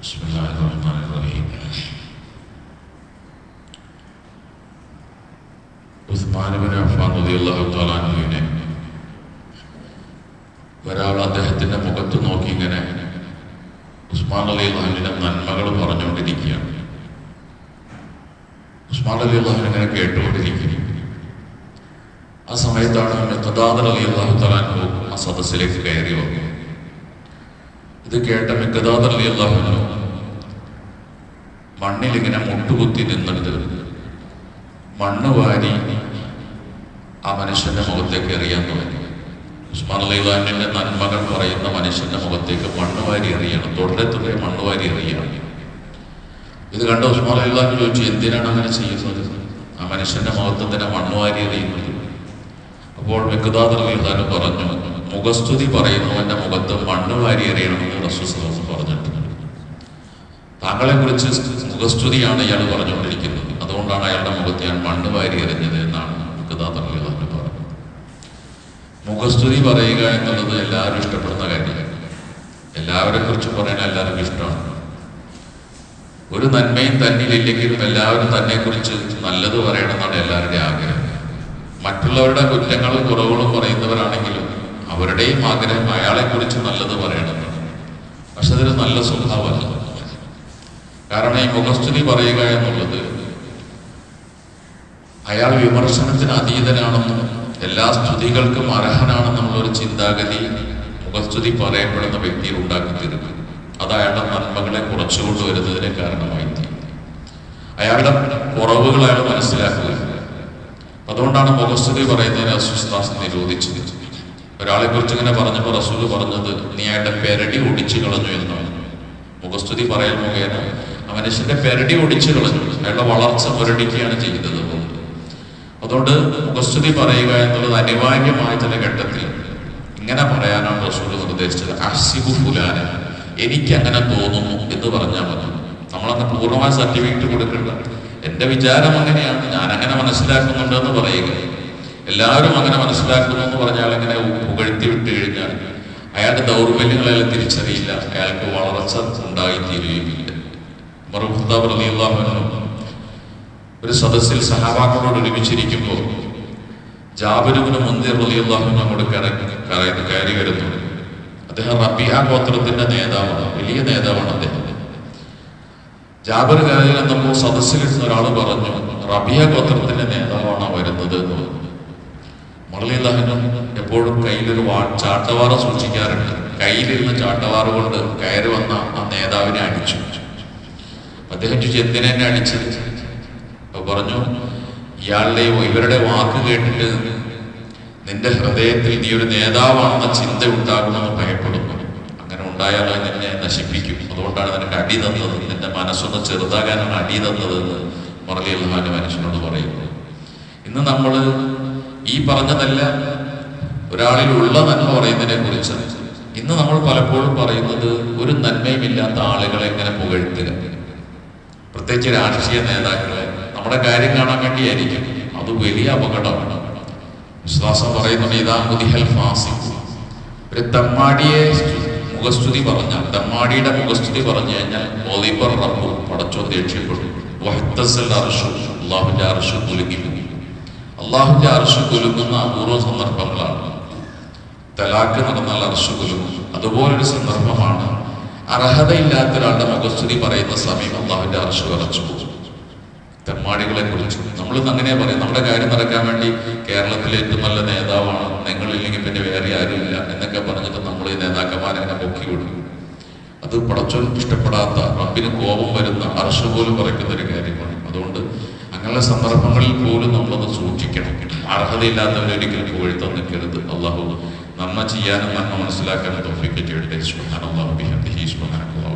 بسم الله الرحمن الرحيم Usman bin Affan റളിയല്ലാഹു തആല അൻഹുവിനെ ഒരാൾ അദ്ദേഹത്തിന്റെ മുഖത്ത് നോക്കി ഇങ്ങനെ ഉസ്മാൻ റളിയല്ലാഹുവിന്റെ നന്മകൾ പറഞ്ഞുകൊണ്ടിരിക്കുകയാണ് ഉസ്മാൻ റളിയല്ലാഹു ഇങ്ങനെ കേട്ടുകൊണ്ടിരിക്കുന്നു ആ സമയത്താണ് മിഖദാദ് റളിയല്ലാഹു തആല അൻഹു ആ സദസ്സിലേക്ക് കയറി വന്നു ഇത് കേട്ട മിക്കദാദ് അള്ളാഹുല്ലോ മണ്ണിലിങ്ങനെ മുട്ടുകുത്തി നിന്നിട്ട് മണ്ണ് വാരി ആ മനുഷ്യന്റെ മുഖത്തേക്ക് എറിയാൻ തുടങ്ങി. ഉസ്മാൻ അലിഖാനിന്റെ നന്മകൾ പറയുന്ന മനുഷ്യന്റെ മുഖത്തേക്ക് മണ്ണ് വാരി എറിയണം. തുടരെ തുടരെ മണ്ണ് വാരി എറിയണം. ഇത് കണ്ട ഉസ്മാൻ അലിഖാൻ ചോദിച്ചു എന്തിനാണ് അങ്ങനെ ചെയ്യുന്നത്? ആ മനുഷ്യന്റെ മുഖത്ത് തന്നെ മണ്ണ് വാരി എറിയുന്നത് അപ്പോൾ മിക്കദാദ് അലിഖാൻ പറഞ്ഞു മുഖസ്തുതി പറയുന്നവന്റെ മുഖത്ത് മണ്ണ് വാരി എറിയണമെന്ന് റസൂസ് പറഞ്ഞിട്ടുണ്ട്. താങ്കളെ കുറിച്ച് മുഖസ്തുതിയാണ് ഇയാൾ പറഞ്ഞുകൊണ്ടിരിക്കുന്നത്. അതുകൊണ്ടാണ് അയാളുടെ മുഖത്ത് ഞാൻ മണ്ണ് വാരി എറിഞ്ഞത് എന്നാണ് മിക്കദാദ് അവർ പറഞ്ഞത്. മുഖസ്തുതി പറയുക എന്നുള്ളത് എല്ലാവരും ഇഷ്ടപ്പെടുന്ന കാര്യമാണ്. എല്ലാവരെ കുറിച്ച് പറയണ എല്ലാവർക്കും ഇഷ്ടമാണ്. ഒരു നന്മയും തന്നിലില്ലെങ്കിലും എല്ലാവരും തന്നെ കുറിച്ച് നല്ലത് പറയണമെന്നാണ് എല്ലാവരുടെയും ആഗ്രഹം. മറ്റുള്ളവരുടെ കുറ്റങ്ങളും കുറവുകളും പറയുന്നവരാണെങ്കിലും അവരുടെയും ആഗ്രഹം അയാളെ കുറിച്ച് നല്ലത് പറയണമെന്നാണ് പക്ഷെ അതൊരു നല്ല സ്വഭാവമല്ല. കാരണം ഈ മുഖസ്തുതി പറയുക എന്നുള്ളത് അയാൾ വിമർശനത്തിന് അതീതനാണെന്നും എല്ലാ സ്തുതികൾക്കും അർഹനാണെന്നുള്ളൊരു ചിന്താഗതി മുഖസ്തുതി പറയപ്പെടുന്ന വ്യക്തി ഉണ്ടാക്കി തീർക്കും അത് അയാളുടെ നന്മകളെ കുറച്ചു കൊണ്ടുവരുന്നതിന് കാരണമായി അയാളുടെ കുറവുകൾ അയാൾ മനസ്സിലാക്കുക. അതുകൊണ്ടാണ് മുഖസ്തുതി പറയുന്നതിന് അസ്വസ്ഥാസ് നിരോധിച്ചത്. ഒരാളെ കുറിച്ച് ഇങ്ങനെ പറഞ്ഞപ്പോൾ റസൂൽ പറഞ്ഞത് നീ അയാളുടെ പെരടി ഒടിച്ചു കളഞ്ഞു എന്നാണ് മുഖസ്തുതി പറയൽ മുഖേന മനുഷ്യന്റെ പെരടി ഒടിച്ചു കളഞ്ഞു. അയാളുടെ വളർച്ച മുരടിക്കുകയാണ് ചെയ്തത്. അതുകൊണ്ട് മുഖസ്തുതി പറയുക എന്നുള്ളത് അനിവാര്യമായ ചില ഘട്ടത്തിൽ ഇങ്ങനെ പറയാനാണ് റസൂൽ നിർദ്ദേശിച്ചത്. അസിബു ഫുലാന. എനിക്ക് അങ്ങനെ തോന്നുന്നു എന്ന് പറഞ്ഞാൽ മതി. നമ്മളങ്ങ് പൂർണമായ സർട്ടിഫിക്കറ്റ് കൊടുക്കണ്ട. എന്റെ വിചാരം അങ്ങനെയാണ്. ഞാൻ അങ്ങനെ മനസ്സിലാക്കുന്നുണ്ടെന്ന് പറയുക. എല്ലാവരും അങ്ങനെ മനസ്സിലാക്കുന്നു എന്ന് പറഞ്ഞാൽ ഇങ്ങനെ പുകഴ്ത്തി വിട്ട് കഴിഞ്ഞാൽ അയാളുടെ ദൗർബല്യങ്ങളെല്ലാം തിരിച്ചറിയില്ല. അയാൾക്ക് വളർച്ച ഉണ്ടായിത്തീരുകയുമില്ല. റളിയല്ലാഹു ഒരു സദസ്സിൽ സഹാബാക്കളോട് ഒരുമിച്ചിരിക്കുമ്പോൾ ജാബിരുവിന് മുന്തിർ റളിയല്ലാഹു അങ്ങോട്ട് കയറി കയറി വരുന്നു. അദ്ദേഹം റബിയ ഗോത്രത്തിന്റെ നേതാവാണ്. വലിയ നേതാവാണ് അദ്ദേഹം. ജാബിർ കയറി നമ്മൾ സദസ്സിലിരുന്ന ഒരാൾ പറഞ്ഞു റബിയ ഗോത്രത്തിന്റെ നേതാവാണ് വരുന്നത്. പറഞ്ഞു എപ്പോഴും കയ്യിലൊരു വാ ചാട്ടവാറ സൂക്ഷിക്കാറുണ്ട്. കയ്യിലിരുന്ന ചാട്ടവാറ കൊണ്ട് കയറി വന്ന ആ നേതാവിനെ അടിച്ചു. അദ്ദേഹം ചോദിച്ചു എന്തിനെ അടിച്ചത്? അപ്പൊ പറഞ്ഞു ഇയാളുടെ ഇവരുടെ വാക്ക് കേട്ടിട്ട് നിന്റെ ഹൃദയത്തിൽ നീ ഒരു നേതാവാണെന്ന ചിന്ത ഉണ്ടാകുമെന്ന് ഭയപ്പെടുന്നു. അങ്ങനെ ഉണ്ടായാൽ അത് നിന്നെ നശിപ്പിക്കും. അതുകൊണ്ടാണ് നിനക്ക് അടി തന്നത്. നിന്റെ മനസ്സൊന്ന് ചെറുതാകാനാണ് അടി തന്നത് എന്ന് മുറലി അള്ളഹാന്റെ മനുഷ്യനോട് പറയുന്നത് ഇന്ന് നമ്മൾ ഈ പറഞ്ഞതല്ല ഒരാളിൽ ഉള്ള നന്മ പറയുന്നതിനെ കുറിച്ച്. ഇന്ന് നമ്മൾ പലപ്പോഴും പറയുന്നത് ഒരു നന്മയുമില്ലാത്ത ആളുകളെ എങ്ങനെ പുകഴ്ത്തുക. പ്രത്യേകിച്ച് രാഷ്ട്രീയ നേതാക്കളെ. നമ്മുടെ കാര്യം കാണാൻ വേണ്ടിയായിരിക്കും. അത് വലിയ അപകടമാണ് വിശ്വാസം പറയുന്നുണ്ട് ഇതാ മുതിഹൽ ഫാസി ഒരു മുഖസ്തുതി പറഞ്ഞാൽ തമ്മാടിയുടെ മുഖസ്തുതി പറഞ്ഞു കഴിഞ്ഞാൽ ഒലിബർ റബ്ബു പടച്ചോ ദേഷ്യപ്പെടും അർഷു അള്ളാഹുന്റെ അർഷു കുലുങ്ങി പോകും അള്ളാഹുന്റെ അർഷു കുലുങ്ങുന്ന അപൂർവ സന്ദർഭങ്ങളാണ്. തലാക്ക് നടന്നാൽ അർഷു കുലുങ്ങും. അതുപോലൊരു സന്ദർഭമാണ് അർഹതയില്ലാത്ത ഒരാളുടെ മുഖസ്തുതി പറയുന്ന സമയം അള്ളാഹുവിന്റെ അർഷ വിറച്ചു തെമ്മാടികളെ കുറിച്ച് നമ്മൾ അങ്ങനെ പറയും നമ്മുടെ കാര്യം നടക്കാൻ വേണ്ടി കേരളത്തിലെ ഏറ്റവും നല്ല നേതാവാണ്. നിങ്ങളില്ലെങ്കിൽ പിന്നെ വേറെ ആരുമില്ല എന്നൊക്കെ പറഞ്ഞിട്ട് നമ്മൾ ഈ നേതാക്കന്മാരെ അങ്ങനെ പൊക്കി വിടും. അത് പടച്ചോൻ ഇഷ്ടപ്പെടാത്ത റബ്ബിന് കോപം വരുന്ന അർഷ പോലും പറയുന്ന ഒരു കാര്യമാണ്. അങ്ങനെയുള്ള സന്ദർഭങ്ങളിൽ പോലും നമ്മളത് സൂക്ഷിക്കണം. അർഹതയില്ലാത്തവരൊരിക്കലും പുകഴ്ത്താൻ നിൽക്കരുത്. അള്ളാഹു നന്മ ചെയ്യാനും നന്മ മനസ്സിലാക്കാനും തോഫിക്ക് ചെയ്യട്ടെ. സുഹാൻ അള്ളാഹു ബിഹംദിഹി സുഹാൻ അള്ളാഹു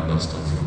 അന്ത അസ്തഗ്ഫിറുക